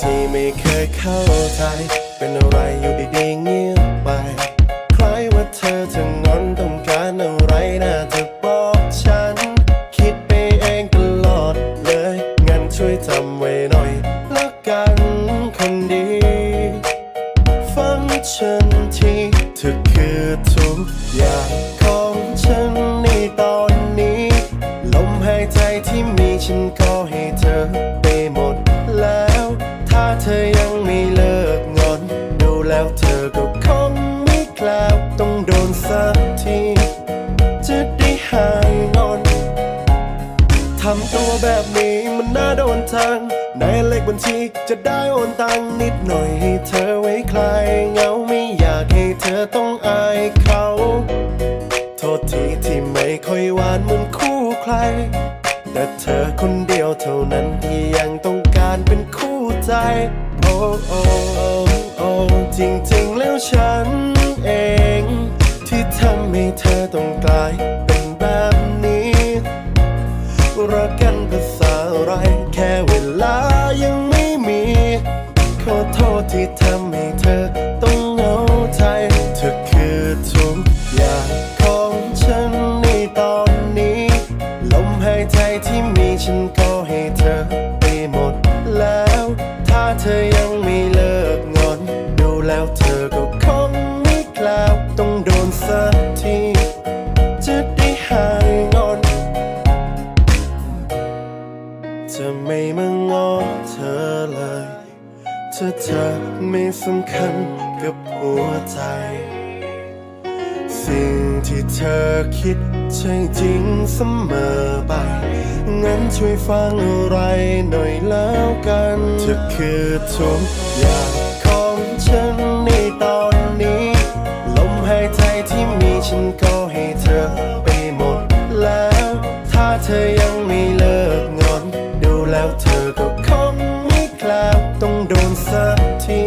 ที่ไม่เคยเข้าใจ เป็นอะไรอยู่ดีๆเงียบไป คล้ายว่าเธอจะงอนต้องการอะไรน่าจะบอกฉัน คิดไปเองตลอดเลย งั้นช่วยจำไว้หน่อยละกันคนดี ฟังฉันทีเธอคือทุกอย่างของฉันในตอนนี้ ลมหายใจที่มีฉันก็ให้เธอ เธอยังไม่เลิกงอน ดูแล้วเธอก็คงไม่กล้าต้องโดนสักทีจะได้หายงอนทำตัวแบบนี้มันน่าโดนทางในเลขบัญชีจะได้โอนตังนิดหน่อยให้เธอไว้คลายเหงาไม่อยากให้เธอต้องอายเขา โทษทีที่ไม่ค่อยหวานเหมือนคู่ใคร แต่เธอคนเดียวเท่านั้นที่ยังต้องการเป็นคู่ ใจโอ้โอ้โอ้โอ้จริงๆแล้วฉันเอง ที่ทำให้เธอต้องกลายเป็นแบบนี้รักกันภาษาอะไร แค่เวลายังไม่มี ขอโทษที่ทำให้เธอต้องเหงาใจ เธอคือทุกอย่างของฉันในตอนนี้ ลมหายใจที่มีฉันก็ให้เธอ อยังไม่เลิกงอน ดูแล้วเธอก็คงไม่กล้าต้องโดนสักที จะได้หายงอนจะไม่มางอเธอเลยถ้าเธอไม่สำคัญกับหัวใจ สิ่งที่เธอคิดใช่จริงเสมอไป งั้นช่วยฟังอะไรหน่อยแล้วกัน เธอคือทุกอย่างของฉันในตอนนี้ ลมหายใจที่มีฉันก็ให้เธอไปหมดแล้ว ถ้าเธอยังไม่เลิกงอน ดูแล้วเธอก็คงไม่กลับต้องโดนสักที